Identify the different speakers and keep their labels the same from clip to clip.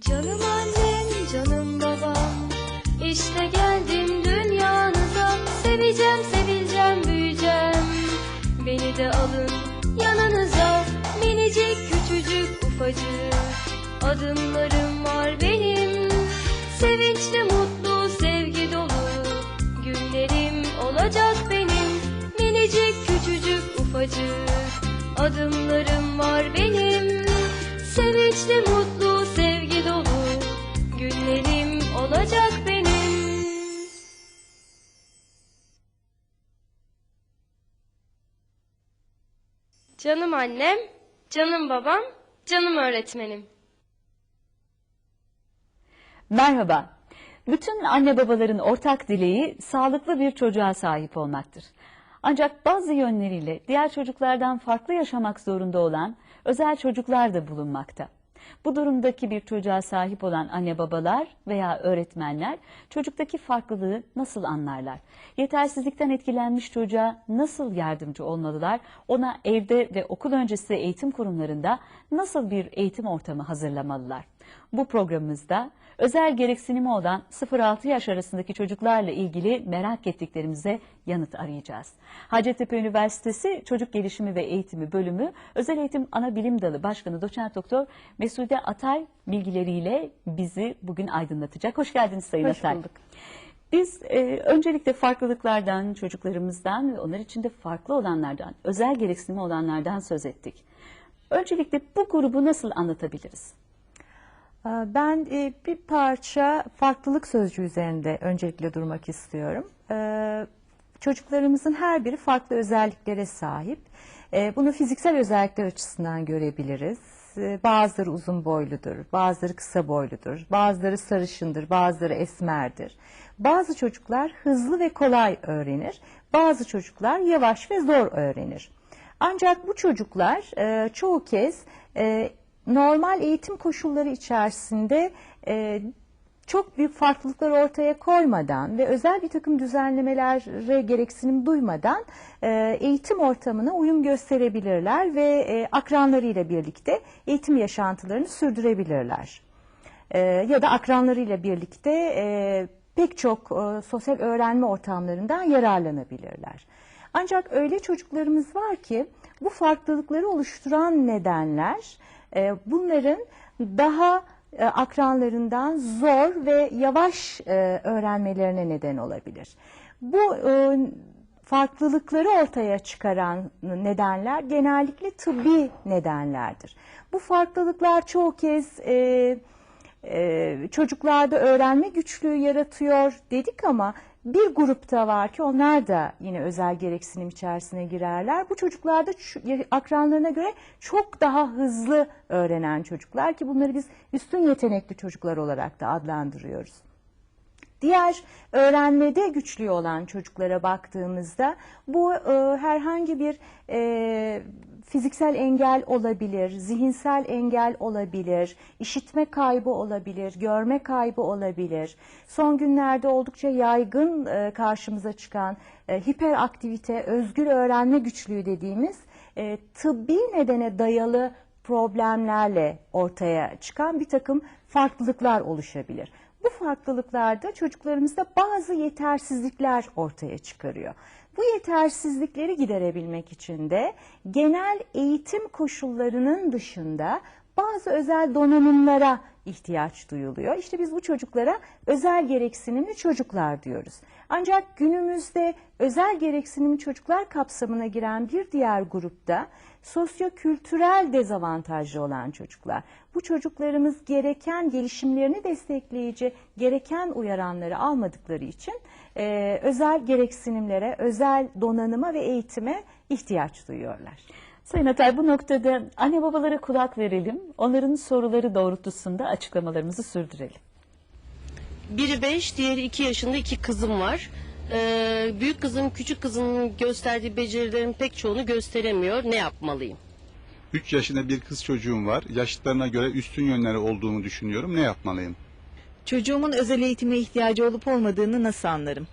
Speaker 1: Canım annem, canım babam. İşte geldim dünyanıza. Seveceğim, sevileceğim, büyüyeceğim. Beni de alın yanınıza. Minicik, küçücük, ufacık Adımlarım var benim. Sevinçli, mutlu, sevgi dolu Günlerim olacak benim. Minicik, küçücük, ufacık Adımlarım var benim. Sevinçli, mutlu, sevgi dolu Günlerim olacak benim Canım annem, canım babam, canım öğretmenim.
Speaker 2: Merhaba. Bütün anne babaların ortak dileği sağlıklı bir çocuğa sahip olmaktır. Ancak bazı yönleriyle diğer çocuklardan farklı yaşamak zorunda olan özel çocuklar da bulunmakta. Bu durumdaki bir çocuğa sahip olan anne babalar veya öğretmenler çocuktaki farklılığı nasıl anlarlar? Yetersizlikten etkilenmiş çocuğa nasıl yardımcı olmalılar? Ona evde ve okul öncesi eğitim kurumlarında nasıl bir eğitim ortamı hazırlamalılar? Bu programımızda özel gereksinimi olan 0-6 yaş arasındaki çocuklarla ilgili merak ettiklerimize yanıt arayacağız. Hacettepe Üniversitesi Çocuk Gelişimi ve Eğitimi Bölümü Özel Eğitim Ana Bilim Dalı Başkanı Doçent Doktor Mesude Atay bilgileriyle bizi bugün aydınlatacak. Hoş geldiniz Sayın
Speaker 3: Hoş
Speaker 2: Atay.
Speaker 3: bulduk.
Speaker 2: Biz e, öncelikle farklılıklardan, çocuklarımızdan ve onlar içinde farklı olanlardan, özel gereksinimi olanlardan söz ettik. Öncelikle bu grubu nasıl anlatabiliriz?
Speaker 3: Ee, Ben e, bir parça farklılık sözcüğü üzerinde öncelikle durmak istiyorum. Ee, Çocuklarımızın her biri farklı özelliklere sahip. Ee, Bunu fiziksel özellikler açısından görebiliriz. Bazıları uzun boyludur, bazıları kısa boyludur, bazıları sarışındır, bazıları esmerdir. Bazı çocuklar hızlı ve kolay öğrenir, bazı çocuklar yavaş ve zor öğrenir. Ancak bu çocuklar e, çoğu kez e, normal eğitim koşulları içerisinde e, çok büyük farklılıklar ortaya koymadan ve özel bir takım düzenlemelere gereksinim duymadan e, eğitim ortamına uyum gösterebilirler ve e, akranlarıyla birlikte eğitim yaşantılarını sürdürebilirler. E, ya da akranlarıyla birlikte e, pek çok e, sosyal öğrenme ortamlarından yararlanabilirler. Ancak öyle çocuklarımız var ki bu farklılıkları oluşturan nedenler e, bunların daha e, akranlarından zor ve yavaş e, öğrenmelerine neden olabilir. Bu farklılıkları ortaya çıkaran nedenler genellikle tıbbi nedenlerdir. Bu farklılıklar çoğu kez e, e, çocuklarda öğrenme güçlüğü yaratıyor dedik ama bir grupta var ki onlar da yine özel gereksinim içerisine girerler. Bu çocuklarda akranlarına göre çok daha hızlı öğrenen çocuklar ki bunları biz üstün yetenekli çocuklar olarak da adlandırıyoruz. Diğer öğrenmede güçlüğü olan çocuklara baktığımızda bu e, herhangi bir e, fiziksel engel olabilir, zihinsel engel olabilir, işitme kaybı olabilir, görme kaybı olabilir. Son günlerde oldukça yaygın e, karşımıza çıkan e, hiperaktivite, özgür öğrenme güçlüğü dediğimiz e, tıbbi nedene dayalı problemlerle ortaya çıkan bir takım farklılıklar oluşabilir. Bu farklılıklarda çocuklarımızda bazı yetersizlikler ortaya çıkarıyor. Bu yetersizlikleri giderebilmek için de genel eğitim koşullarının dışında bazı özel donanımlara ihtiyaç duyuluyor. İşte biz bu çocuklara özel gereksinimli çocuklar diyoruz. Ancak günümüzde özel gereksinimli çocuklar kapsamına giren bir diğer grupta sosyokültürel dezavantajlı olan çocuklar. Bu çocuklarımız gereken gelişimlerini destekleyici, gereken uyaranları almadıkları için e, özel gereksinimlere, özel donanıma ve eğitime ihtiyaç duyuyorlar.
Speaker 2: Sayın Atay bu noktada anne babalara kulak verelim. Onların soruları doğrultusunda açıklamalarımızı sürdürelim.
Speaker 4: Biri 5, diğeri 2 yaşında iki kızım var. Ee, büyük kızım küçük kızımın gösterdiği becerilerin pek çoğunu gösteremiyor. Ne yapmalıyım?
Speaker 5: 3 yaşında bir kız çocuğum var. Yaşıtlarına göre üstün yönleri olduğunu düşünüyorum. Ne yapmalıyım?
Speaker 6: Çocuğumun özel eğitime ihtiyacı olup olmadığını nasıl anlarım?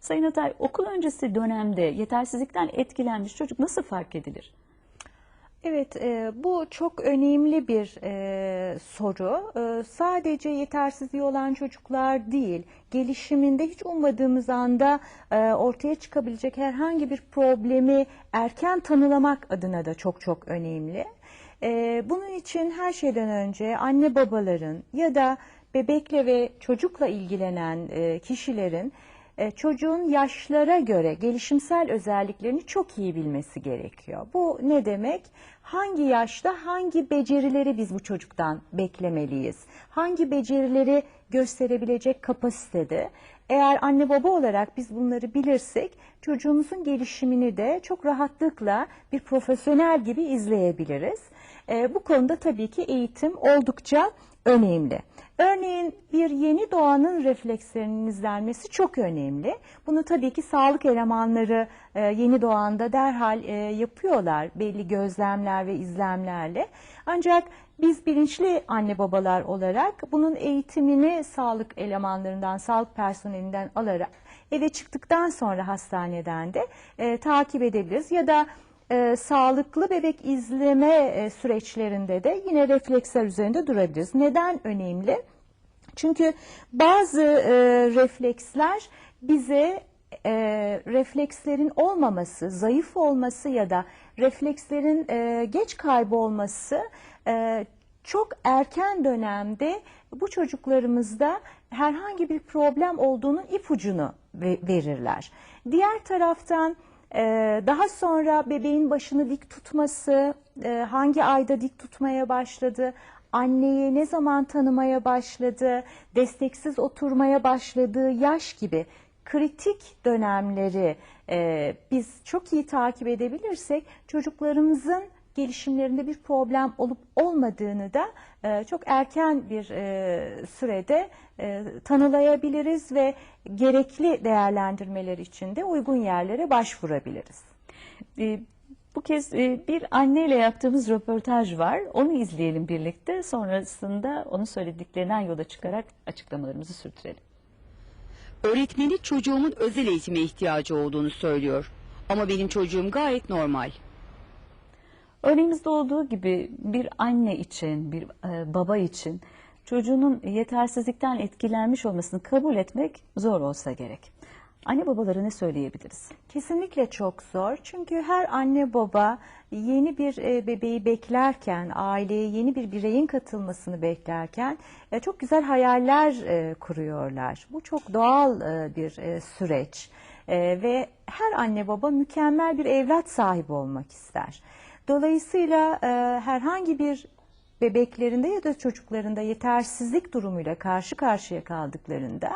Speaker 2: Sayın Atay okul öncesi dönemde yetersizlikten etkilenmiş çocuk nasıl fark edilir?
Speaker 3: Evet, e, bu çok önemli bir e, soru. E, sadece yetersizliği olan çocuklar değil, gelişiminde hiç ummadığımız anda e, ortaya çıkabilecek herhangi bir problemi erken tanılamak adına da çok çok önemli. E, bunun için her şeyden önce anne babaların ya da bebekle ve çocukla ilgilenen e, kişilerin çocuğun yaşlara göre gelişimsel özelliklerini çok iyi bilmesi gerekiyor. Bu ne demek? Hangi yaşta hangi becerileri biz bu çocuktan beklemeliyiz? Hangi becerileri gösterebilecek kapasitede? Eğer anne baba olarak biz bunları bilirsek çocuğumuzun gelişimini de çok rahatlıkla bir profesyonel gibi izleyebiliriz. E, bu konuda tabii ki eğitim oldukça önemli. Örneğin bir yeni doğanın reflekslerinin izlenmesi çok önemli. Bunu tabii ki sağlık elemanları e, yeni doğanda derhal e, yapıyorlar belli gözlemler ve izlemlerle. Ancak biz bilinçli anne babalar olarak bunun eğitimini sağlık elemanlarından, sağlık personelinden alarak eve çıktıktan sonra hastaneden de e, takip edebiliriz. Ya da e, sağlıklı bebek izleme e, süreçlerinde de yine refleksler üzerinde durabiliriz. Neden önemli? Çünkü bazı e, refleksler bize e, reflekslerin olmaması, zayıf olması ya da reflekslerin e, geç kaybolması e, çok erken dönemde bu çocuklarımızda herhangi bir problem olduğunun ipucunu ve- verirler. Diğer taraftan daha sonra bebeğin başını dik tutması, e, hangi ayda dik tutmaya başladı, anneyi ne zaman tanımaya başladı, desteksiz oturmaya başladığı yaş gibi kritik dönemleri e, biz çok iyi takip edebilirsek çocuklarımızın gelişimlerinde bir problem olup olmadığını da e, çok erken bir e, sürede e, tanılayabiliriz ve gerekli değerlendirmeler için de uygun yerlere başvurabiliriz.
Speaker 2: E, Bu kez e, bir anneyle yaptığımız röportaj var. Onu izleyelim birlikte. Sonrasında onun söylediklerinden yola çıkarak açıklamalarımızı sürdürelim.
Speaker 7: Öğretmeni çocuğumun özel eğitime ihtiyacı olduğunu söylüyor. Ama benim çocuğum gayet normal.
Speaker 2: Örneğimizde olduğu gibi bir anne için, bir e, baba için çocuğunun yetersizlikten etkilenmiş olmasını kabul etmek zor olsa gerek. Anne babalara ne söyleyebiliriz?
Speaker 3: Kesinlikle çok zor. Çünkü her anne baba yeni bir e, bebeği beklerken, aileye yeni bir bireyin katılmasını beklerken e, çok güzel hayaller kuruyorlar. Bu çok doğal bir süreç. Ve her anne baba mükemmel bir evlat sahibi olmak ister. Dolayısıyla e, herhangi bir bebeklerinde ya da çocuklarında yetersizlik durumuyla karşı karşıya kaldıklarında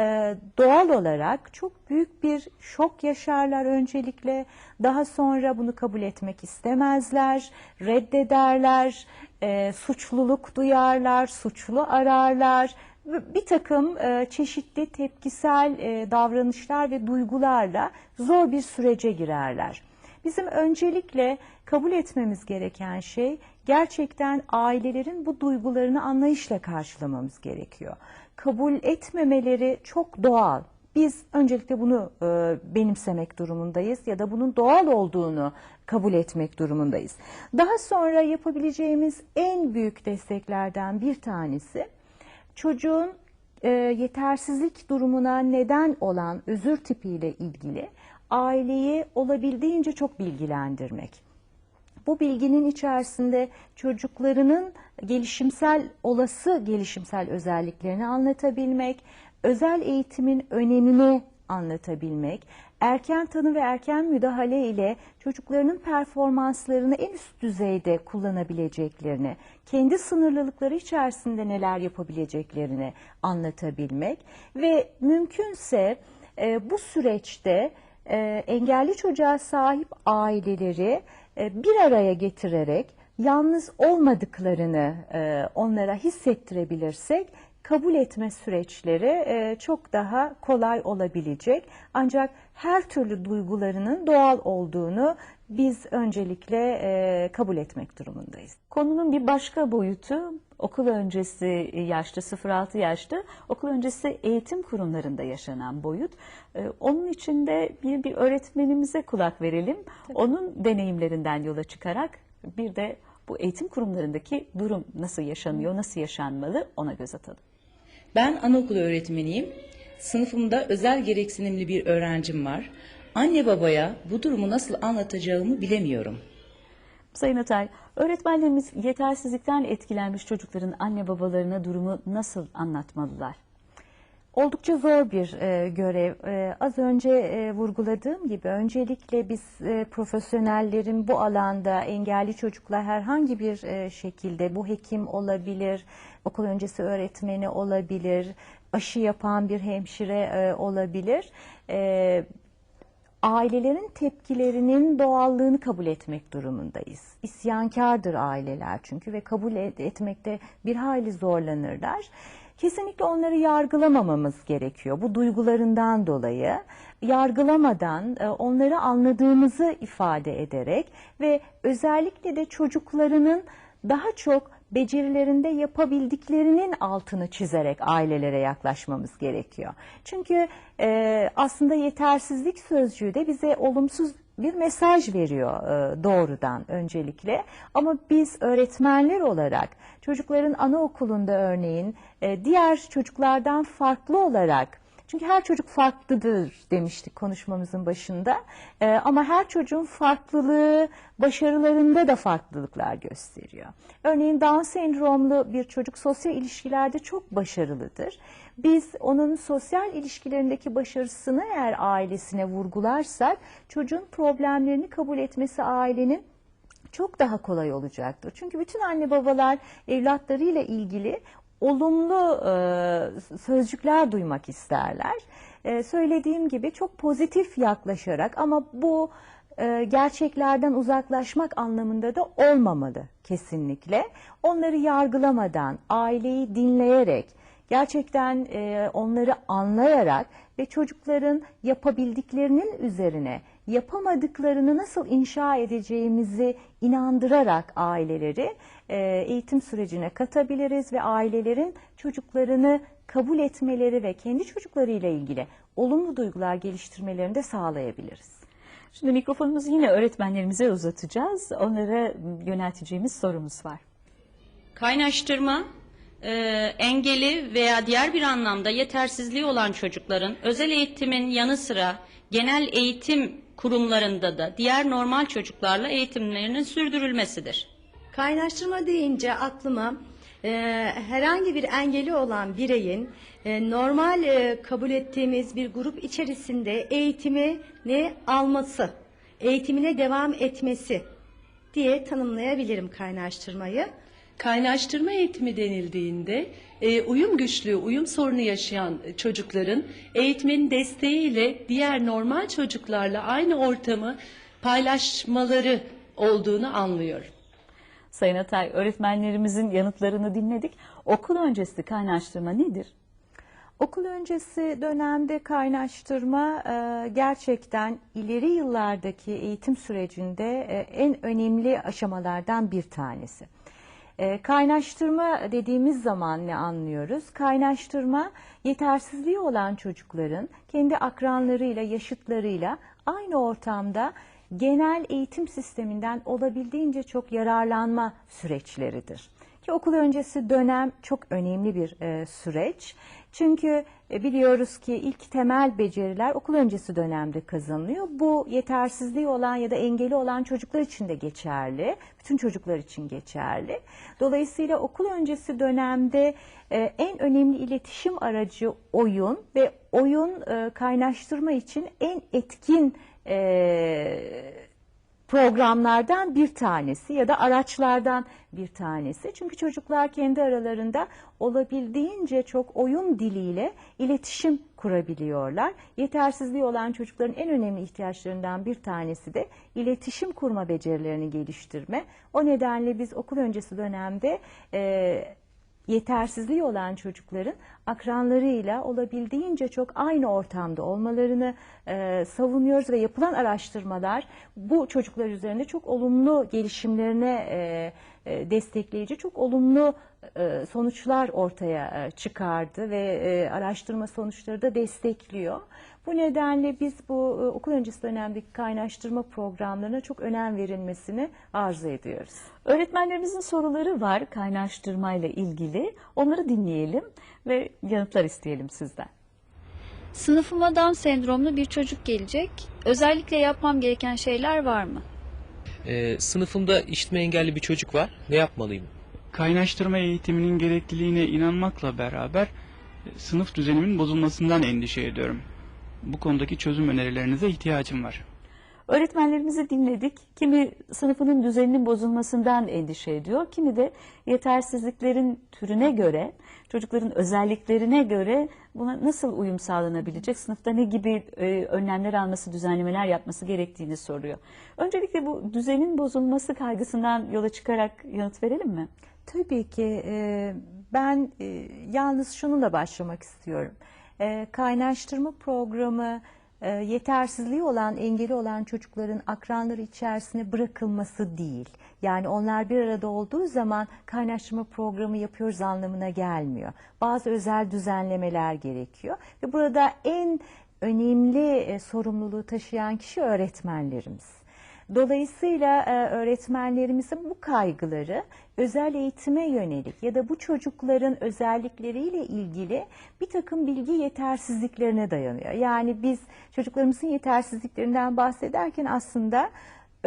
Speaker 3: e, doğal olarak çok büyük bir şok yaşarlar öncelikle. Daha sonra bunu kabul etmek istemezler, reddederler, e, suçluluk duyarlar, suçlu ararlar. Bir takım e, çeşitli tepkisel e, davranışlar ve duygularla zor bir sürece girerler. Bizim öncelikle kabul etmemiz gereken şey gerçekten ailelerin bu duygularını anlayışla karşılamamız gerekiyor. Kabul etmemeleri çok doğal. Biz öncelikle bunu e, benimsemek durumundayız ya da bunun doğal olduğunu kabul etmek durumundayız. Daha sonra yapabileceğimiz en büyük desteklerden bir tanesi çocuğun e, yetersizlik durumuna neden olan özür tipiyle ilgili aileyi olabildiğince çok bilgilendirmek. Bu bilginin içerisinde çocuklarının gelişimsel olası gelişimsel özelliklerini anlatabilmek, özel eğitimin önemini anlatabilmek, erken tanı ve erken müdahale ile çocuklarının performanslarını en üst düzeyde kullanabileceklerini, kendi sınırlılıkları içerisinde neler yapabileceklerini anlatabilmek ve mümkünse e, bu süreçte e, engelli çocuğa sahip aileleri e, bir araya getirerek yalnız olmadıklarını e, onlara hissettirebilirsek kabul etme süreçleri e, çok daha kolay olabilecek. Ancak her türlü duygularının doğal olduğunu biz öncelikle e, kabul etmek durumundayız.
Speaker 2: Konunun bir başka boyutu okul öncesi yaşta 0-6 yaşta okul öncesi eğitim kurumlarında yaşanan boyut. Ee, Onun için de bir, bir öğretmenimize kulak verelim. Onun deneyimlerinden yola çıkarak Bir de bu eğitim kurumlarındaki durum nasıl yaşanıyor, nasıl yaşanmalı ona göz atalım.
Speaker 8: Ben anaokulu öğretmeniyim. Sınıfımda özel gereksinimli bir öğrencim var. Anne babaya bu durumu nasıl anlatacağımı bilemiyorum.
Speaker 2: Sayın Atay, öğretmenlerimiz yetersizlikten etkilenmiş çocukların anne babalarına durumu nasıl anlatmalılar?
Speaker 3: Oldukça zor bir e, görev. E, az önce e, vurguladığım gibi öncelikle biz e, profesyonellerin bu alanda engelli çocuklar herhangi bir e, şekilde bu hekim olabilir, okul öncesi öğretmeni olabilir, aşı yapan bir hemşire e, olabilir. E, ailelerin tepkilerinin doğallığını kabul etmek durumundayız. İsyankardır aileler çünkü ve kabul et- etmekte bir hayli zorlanırlar. Kesinlikle onları yargılamamamız gerekiyor bu duygularından dolayı. Yargılamadan e, onları anladığımızı ifade ederek ve özellikle de çocuklarının daha çok becerilerinde yapabildiklerinin altını çizerek ailelere yaklaşmamız gerekiyor. Çünkü e, aslında yetersizlik sözcüğü de bize olumsuz bir mesaj veriyor e, doğrudan öncelikle. Ama biz öğretmenler olarak çocukların anaokulunda örneğin e, diğer çocuklardan farklı olarak çünkü her çocuk farklıdır demiştik konuşmamızın başında. Ee, ama her çocuğun farklılığı başarılarında da farklılıklar gösteriyor. Örneğin Down sendromlu bir çocuk sosyal ilişkilerde çok başarılıdır. Biz onun sosyal ilişkilerindeki başarısını eğer ailesine vurgularsak çocuğun problemlerini kabul etmesi ailenin çok daha kolay olacaktır. Çünkü bütün anne babalar evlatlarıyla ilgili olumlu e, sözcükler duymak isterler. E, söylediğim gibi çok pozitif yaklaşarak ama bu e, gerçeklerden uzaklaşmak anlamında da olmamalı kesinlikle. Onları yargılamadan, aileyi dinleyerek, gerçekten e, onları anlayarak ve çocukların yapabildiklerinin üzerine yapamadıklarını nasıl inşa edeceğimizi inandırarak aileleri e, eğitim sürecine katabiliriz ve ailelerin çocuklarını kabul etmeleri ve kendi çocuklarıyla ilgili olumlu duygular geliştirmelerini de sağlayabiliriz.
Speaker 2: Şimdi mikrofonumuzu yine öğretmenlerimize uzatacağız. Onlara yönelteceğimiz sorumuz var.
Speaker 9: Kaynaştırma, e, engeli veya diğer bir anlamda yetersizliği olan çocukların özel eğitimin yanı sıra genel eğitim kurumlarında da diğer normal çocuklarla eğitimlerinin sürdürülmesidir.
Speaker 10: Kaynaştırma deyince aklıma e, herhangi bir engeli olan bireyin e, normal e, kabul ettiğimiz bir grup içerisinde eğitimini alması, eğitimine devam etmesi diye tanımlayabilirim kaynaştırmayı.
Speaker 11: Kaynaştırma eğitimi denildiğinde e, uyum güçlüğü, uyum sorunu yaşayan çocukların eğitmenin desteğiyle diğer normal çocuklarla aynı ortamı paylaşmaları olduğunu anlıyorum.
Speaker 2: Sayın Atay, öğretmenlerimizin yanıtlarını dinledik. Okul öncesi kaynaştırma nedir?
Speaker 3: Okul öncesi dönemde kaynaştırma e, gerçekten ileri yıllardaki eğitim sürecinde e, en önemli aşamalardan bir tanesi. E, Kaynaştırma dediğimiz zaman ne anlıyoruz? Kaynaştırma yetersizliği olan çocukların kendi akranlarıyla, yaşıtlarıyla aynı ortamda genel eğitim sisteminden olabildiğince çok yararlanma süreçleridir. Ki okul öncesi dönem çok önemli bir e, süreç. Çünkü biliyoruz ki ilk temel beceriler okul öncesi dönemde kazanılıyor. Bu yetersizliği olan ya da engeli olan çocuklar için de geçerli. Bütün çocuklar için geçerli. Dolayısıyla okul öncesi dönemde e, en önemli iletişim aracı oyun ve oyun e, kaynaştırma için en etkin e, programlardan bir tanesi ya da araçlardan bir tanesi. Çünkü çocuklar kendi aralarında olabildiğince çok oyun diliyle iletişim kurabiliyorlar. Yetersizliği olan çocukların en önemli ihtiyaçlarından bir tanesi de iletişim kurma becerilerini geliştirme. O nedenle biz okul öncesi dönemde e, yetersizliği olan çocukların akranlarıyla olabildiğince çok aynı ortamda olmalarını e, savunuyoruz ve yapılan araştırmalar bu çocuklar üzerinde çok olumlu gelişimlerine e, e, destekleyici, çok olumlu e, sonuçlar ortaya e, çıkardı ve e, araştırma sonuçları da destekliyor. Bu nedenle biz bu e, okul öncesi dönemdeki kaynaştırma programlarına çok önem verilmesini arzu ediyoruz.
Speaker 2: Öğretmenlerimizin soruları var kaynaştırmayla ilgili. Onları dinleyelim ve yanıtlar isteyelim sizden.
Speaker 12: Sınıfıma Down sendromlu bir çocuk gelecek. Özellikle yapmam gereken şeyler var mı?
Speaker 13: Ee, sınıfımda işitme engelli bir çocuk var. Ne yapmalıyım?
Speaker 14: Kaynaştırma eğitiminin gerekliliğine inanmakla beraber e, sınıf düzenimin bozulmasından endişe ediyorum. Bu konudaki çözüm önerilerinize ihtiyacım var.
Speaker 2: Öğretmenlerimizi dinledik. Kimi sınıfının düzeninin bozulmasından endişe ediyor. Kimi de yetersizliklerin türüne göre, çocukların özelliklerine göre buna nasıl uyum sağlanabilecek, sınıfta ne gibi e, önlemler alması, düzenlemeler yapması gerektiğini soruyor. Öncelikle bu düzenin bozulması kaygısından yola çıkarak yanıt verelim mi?
Speaker 3: Tabii ki e, ben e, yalnız şununla başlamak istiyorum. E, kaynaştırma programı e, yetersizliği olan, engeli olan çocukların akranları içerisine bırakılması değil. Yani onlar bir arada olduğu zaman kaynaştırma programı yapıyoruz anlamına gelmiyor. Bazı özel düzenlemeler gerekiyor ve burada en önemli e, sorumluluğu taşıyan kişi öğretmenlerimiz. Dolayısıyla e, öğretmenlerimizin bu kaygıları özel eğitime yönelik ya da bu çocukların özellikleriyle ilgili bir takım bilgi yetersizliklerine dayanıyor. Yani biz çocuklarımızın yetersizliklerinden bahsederken aslında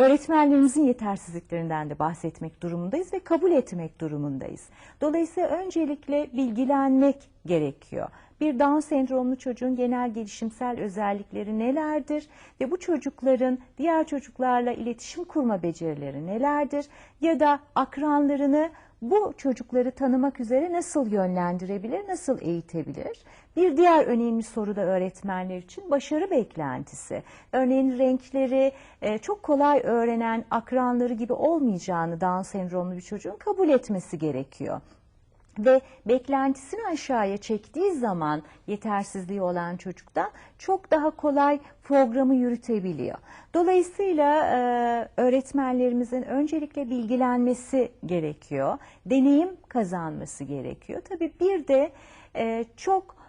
Speaker 3: öğretmenlerimizin yetersizliklerinden de bahsetmek durumundayız ve kabul etmek durumundayız. Dolayısıyla öncelikle bilgilenmek gerekiyor. Bir Down sendromlu çocuğun genel gelişimsel özellikleri nelerdir ve bu çocukların diğer çocuklarla iletişim kurma becerileri nelerdir ya da akranlarını bu çocukları tanımak üzere nasıl yönlendirebilir, nasıl eğitebilir? Bir diğer önemli soru da öğretmenler için başarı beklentisi. Örneğin renkleri e, çok kolay öğrenen akranları gibi olmayacağını Down sendromlu bir çocuğun kabul etmesi gerekiyor ve beklentisini aşağıya çektiği zaman yetersizliği olan çocukta çok daha kolay programı yürütebiliyor. Dolayısıyla e, öğretmenlerimizin öncelikle bilgilenmesi gerekiyor, deneyim kazanması gerekiyor. Tabii bir de e, çok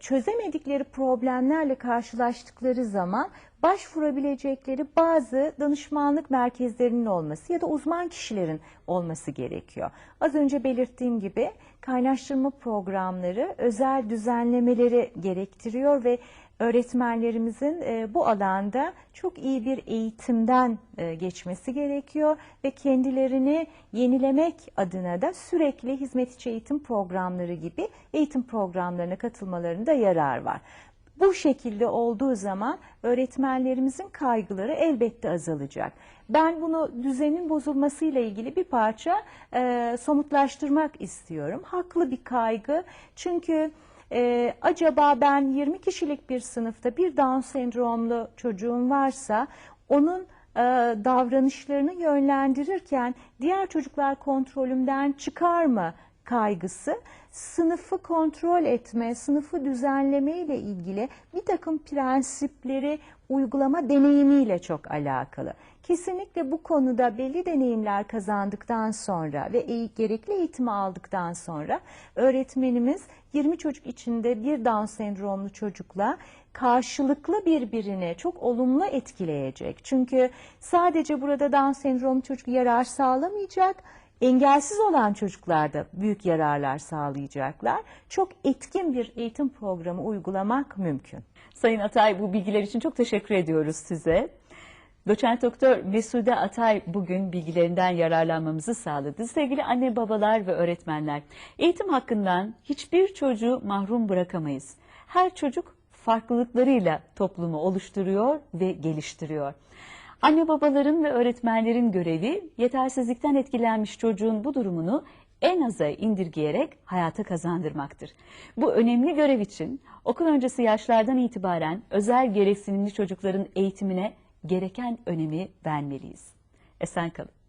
Speaker 3: çözemedikleri problemlerle karşılaştıkları zaman başvurabilecekleri bazı danışmanlık merkezlerinin olması ya da uzman kişilerin olması gerekiyor. Az önce belirttiğim gibi kaynaştırma programları özel düzenlemeleri gerektiriyor ve öğretmenlerimizin e, bu alanda çok iyi bir eğitimden e, geçmesi gerekiyor ve kendilerini yenilemek adına da sürekli hizmet içi eğitim programları gibi eğitim programlarına katılmalarında yarar var. Bu şekilde olduğu zaman öğretmenlerimizin kaygıları elbette azalacak. Ben bunu düzenin bozulmasıyla ilgili bir parça e, somutlaştırmak istiyorum. Haklı bir kaygı çünkü e, acaba ben 20 kişilik bir sınıfta bir Down sendromlu çocuğum varsa onun e, davranışlarını yönlendirirken diğer çocuklar kontrolümden çıkar mı kaygısı sınıfı kontrol etme, sınıfı düzenleme ile ilgili bir takım prensipleri uygulama deneyimiyle çok alakalı. Kesinlikle bu konuda belli deneyimler kazandıktan sonra ve gerekli eğitimi aldıktan sonra öğretmenimiz 20 çocuk içinde bir Down sendromlu çocukla karşılıklı birbirini çok olumlu etkileyecek. Çünkü sadece burada Down sendromlu çocuk yarar sağlamayacak, engelsiz olan çocuklar da büyük yararlar sağlayacaklar. Çok etkin bir eğitim programı uygulamak mümkün.
Speaker 2: Sayın Atay bu bilgiler için çok teşekkür ediyoruz size. Doçent Doktor Mesude Atay bugün bilgilerinden yararlanmamızı sağladı. Sevgili anne babalar ve öğretmenler, eğitim hakkından hiçbir çocuğu mahrum bırakamayız. Her çocuk farklılıklarıyla toplumu oluşturuyor ve geliştiriyor. Anne babaların ve öğretmenlerin görevi yetersizlikten etkilenmiş çocuğun bu durumunu en aza indirgeyerek hayata kazandırmaktır. Bu önemli görev için okul öncesi yaşlardan itibaren özel gereksinimli çocukların eğitimine gereken önemi vermeliyiz. Esen kalın.